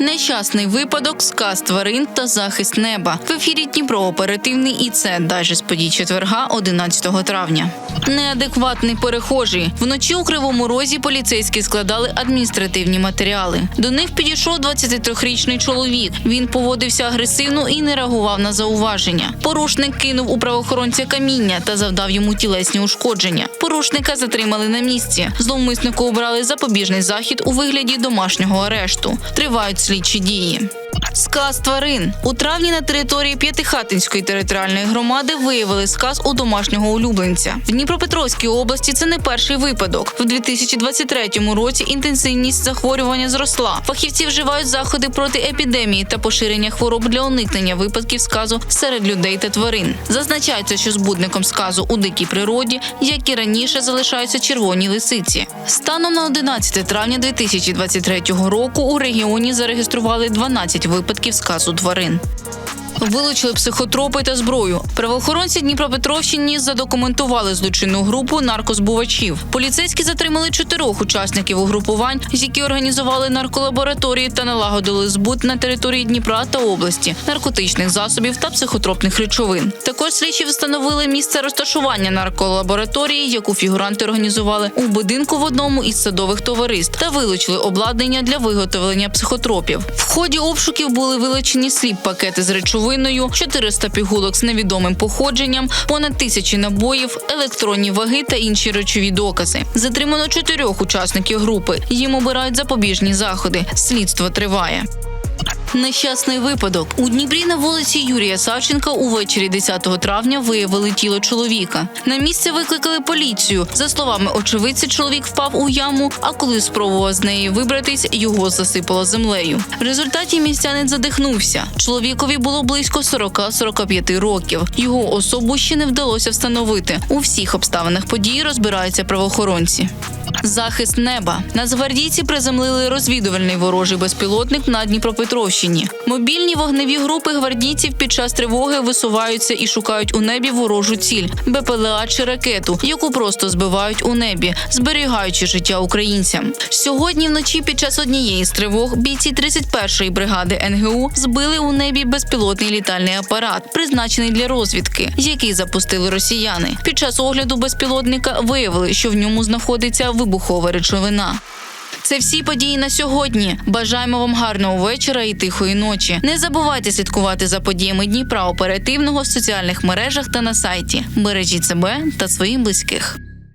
Нещасний випадок, сказ тварин та захист неба. В ефірі Дніпро оперативний і це далі з подій четверга, 11 травня. Неадекватний перехожий. Вночі у Кривому Розі поліцейські складали адміністративні матеріали. До них підійшов 23-річний чоловік. Він поводився агресивно і не реагував на зауваження. Порушник кинув у правоохоронця каміння та завдав йому тілесні ушкодження. Порушника затримали на місці. Зловмиснику обрали запобіжний захід у вигляді домашнього арешту. Тривають слідчі дії. Сказ тварин у травні на території П'ятихатинської територіальної громади виявили сказ у домашнього улюбленця. В Дніпропетровській області це не перший випадок. В 2023 році інтенсивність захворювання зросла. Фахівці вживають заходи проти епідемії та поширення хвороб для уникнення випадків сказу серед людей та тварин. Зазначається, що збудником сказу у дикій природі, як і раніше, залишаються червоні лисиці. Станом на 11 травня 2023 року у регіоні зареєстрували 12 випадків сказу тварин. Вилучили психотропи та зброю. Правоохоронці Дніпропетровщині задокументували злочинну групу наркозбувачів. Поліцейські затримали чотирьох учасників угрупувань, які організували нарколабораторії та налагодили збут на території Дніпра та області наркотичних засобів та психотропних речовин. Також слідчі встановили місце розташування нарколабораторії, яку фігуранти організували у будинку в одному із садових товариств, та вилучили обладнання для виготовлення психотропів. В ході обшуків були вилучені сліп пакети з речовиною, 400 пігулок з невідомим походженням, понад тисячі набоїв, електронні ваги та інші речові докази. Затримано чотирьох учасників групи. Їм обирають запобіжні заходи. Слідство триває. Нещасний випадок у Дніпрі на вулиці Юрія Савченка увечері 10 травня виявили тіло чоловіка. На місце викликали поліцію. За словами очевидця, чоловік впав у яму, а коли спробував з неї вибратись, його засипало землею. В результаті містянин задихнувся. Чоловікові було близько 40-45 років. Його особу ще не вдалося встановити. У всіх обставинах події розбираються правоохоронці. Захист неба нацгвардійці приземлили розвідувальний ворожий безпілотник на Дніпропетровщині. Мобільні вогневі групи гвардійців під час тривоги висуваються і шукають у небі ворожу ціль БПЛА чи ракету, яку просто збивають у небі, зберігаючи життя українцям. Сьогодні вночі під час однієї з тривог бійці 31-ї бригади НГУ збили у небі безпілотний літальний апарат, призначений для розвідки, який запустили росіяни. Під час огляду безпілотника виявили, що в ньому знаходиться вибухова речовина. Це всі події на сьогодні. Бажаємо вам гарного вечора і тихої ночі. Не забувайте слідкувати за подіями Дніпра оперативного в соціальних мережах та на сайті. Бережіть себе та своїх близьких.